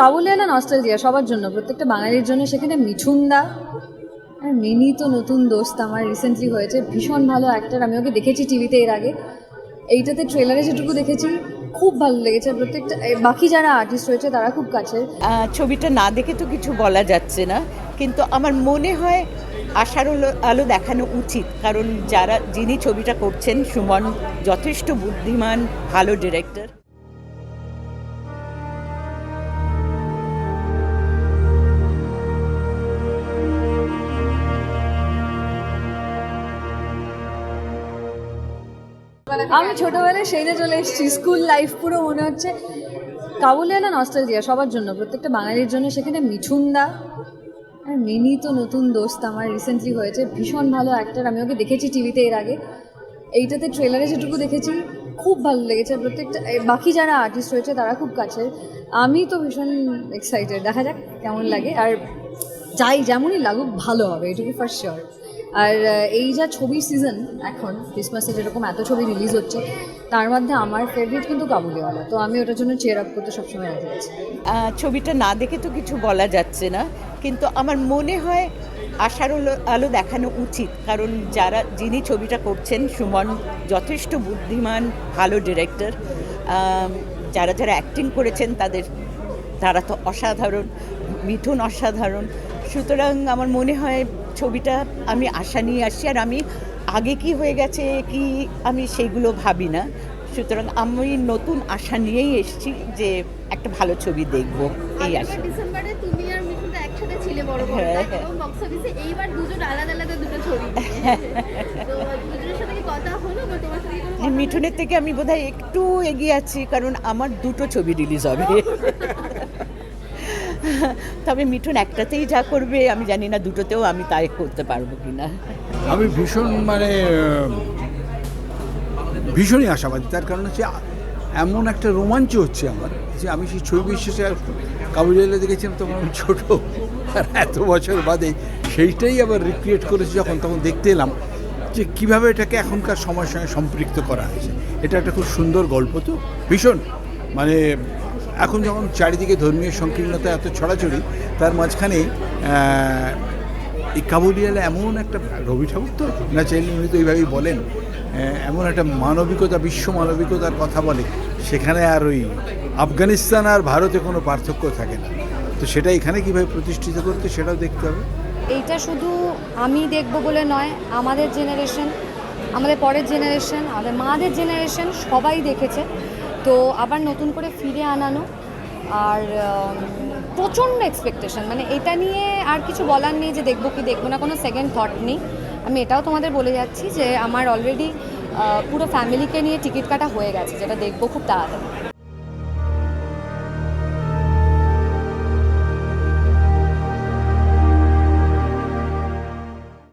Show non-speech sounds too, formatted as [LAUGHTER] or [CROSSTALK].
কাবুলিয়ানা nostalgia সবার জন্য, প্রত্যেকটা বাঙালির জন্য। সেখানে মিঠুনদা, আর মিনি তো নতুন দোস্ত, আমার রিসেন্টলি হয়েছে, ভীষণ ভালো অ্যাক্টার আমি ওকে দেখেছি টিভিতে এর আগে। এইটাতে ট্রেলারে যেটুকু দেখেছি, খুব ভালো লেগেছে। প্রত্যেকটা বাকি যারা আর্টিস্ট রয়েছে, তারা খুব কাছের ছবিটা না দেখে তো কিছু বলা যাচ্ছে না, কিন্তু আমার মনে হয় আশার আলো- আলো দেখানো উচিত। কারণ যারা, যিনি ছবিটা করছেন, সুমন, যথেষ্ট বুদ্ধিমান, ভালো ডিরেক্টর আমি ছোটবেলায় সেরে চলে এসেছি। স্কুল লাইফ পুরো মনে হচ্ছে কাবুলিয়ানা নস্টালজিয়া সবার জন্য। প্রত্যেকটা বাঙালির জন্য সেখানে মিঠুনদা, আর মিনি তো নতুন দোস্ত, আমার রিসেন্টলি হয়েছে। ভীষণ ভালো অ্যাক্টার আমি ওকে দেখেছি টিভিতে এর আগে। এইটাতে ট্রেলারে যেটুকু দেখেছি, খুব ভালো লেগেছে। প্রত্যেকটা বাকি যারা আর্টিস্ট রয়েছে, তারা খুব কাছের। আমি তো ভীষণ এক্সাইটেড দেখা যাক কেমন লাগে। আর যাই যেমনই লাগুক, ভালো হবে, এটুকু ফার্স্ট শিওর আর এই যা ছবির সিজন এখন ক্রিসমাসে যেরকম এত ছবি রিলিজ হচ্ছে, তার মধ্যে আমার ফেভারিট কিন্তু কাবুলিওয়ালা। তো আমি ওটার জন্য চেয়ার আপ করতে সবসময় রাজি ছবিটা না দেখে তো কিছু বলা যাচ্ছে না, কিন্তু আমার মনে হয় আশার আলো দেখানো উচিত। কারণ যারা, যিনি ছবিটা করছেন, সুমন যথেষ্ট বুদ্ধিমান, ভালো ডিরেক্টর যারা যারা অ্যাক্টিং করেছেন, তাদের, তারা তো অসাধারণ মিঠুন অসাধারণ। সুতরাং আমার মনে হয় ছবিটা আমি আশা নিয়ে আসছি আর আমি আগে কি হয়ে গেছে কি আমি সেইগুলো ভাবি না। সুতরাং আমি নতুন আশা নিয়েই এসেছি যে একটা ভালো ছবি দেখব এই আশা। ছিলে বড় বড় হ্যাঁ, হ্যাঁ। এবং বক্স অফিসে এইবার দুজন আলাদা আলাদা দুটো ছবি তো দুজনের সাথে কি কথা হলো বা তোমার সাথে কোনো মিঠুনের থেকে আমি বোধহয় একটু এগিয়ে আছি কারণ আমার দুটো ছবি রিলিজ হবে। [LAUGHS] তবে মিঠুন একটাতেই যা করবে, আমি জানি না দুটোতেও আমি তাই করতে পারব কি কিনা। আমি ভীষণ মানে ভীষণই আশাবাদী। তার কারণ হচ্ছে, এমন একটা রোমাঞ্চ হচ্ছে আমার যে আমি সেই ছবি শেষে কাবুলিয়ালে দেখেছিলাম তখন আমি ছোটো। আর এত বছর বাদে সেইটাই আবার রিক্রিয়েট করেছি যখন, তখন দেখতে এলাম যে কীভাবে এটাকে এখনকার সময়ের সঙ্গে সম্পৃক্ত করা হয়েছে। এটা একটা খুব সুন্দর গল্প তো, ভীষণ। মানে এখন যখন চারিদিকে ধর্মীয় সংকীর্ণতা এত ছড়াছড়ি, তার মাঝখানে এই কাবুলিয়ালা এমন একটা রবি ঠাকুর তো? না চাইলে উনি তো এইভাবেই বলেন এমন একটা মানবিকতা, বিশ্ব মানবিকতার কথা বলে, সেখানে আর ওই আফগানিস্তান আর ভারতে কোনো পার্থক্য থাকে না। তো সেটা এখানে কীভাবে প্রতিষ্ঠিত করতে সেটাও দেখতে হবে। এইটা শুধু আমি দেখব বলে নয়, আমাদের জেনারেশন আমাদের পরের জেনারেশন আমাদের মাদের জেনারেশন সবাই দেখেছে। তো আবার নতুন করে ফিরে আনানো। আর প্রচণ্ড এক্সপেকটেশন মানে এটা নিয়ে আর কিছু বলার নেই যে দেখব কি দেখব না, কোনো সেকেন্ড থট নেই। আমি এটাও তোমাদের বলে যাচ্ছি যে আমার অলরেডি পুরো ফ্যামিলিকে নিয়ে টিকিট কাটা হয়ে গেছে, যেটা দেখব খুব তাড়াতাড়ি।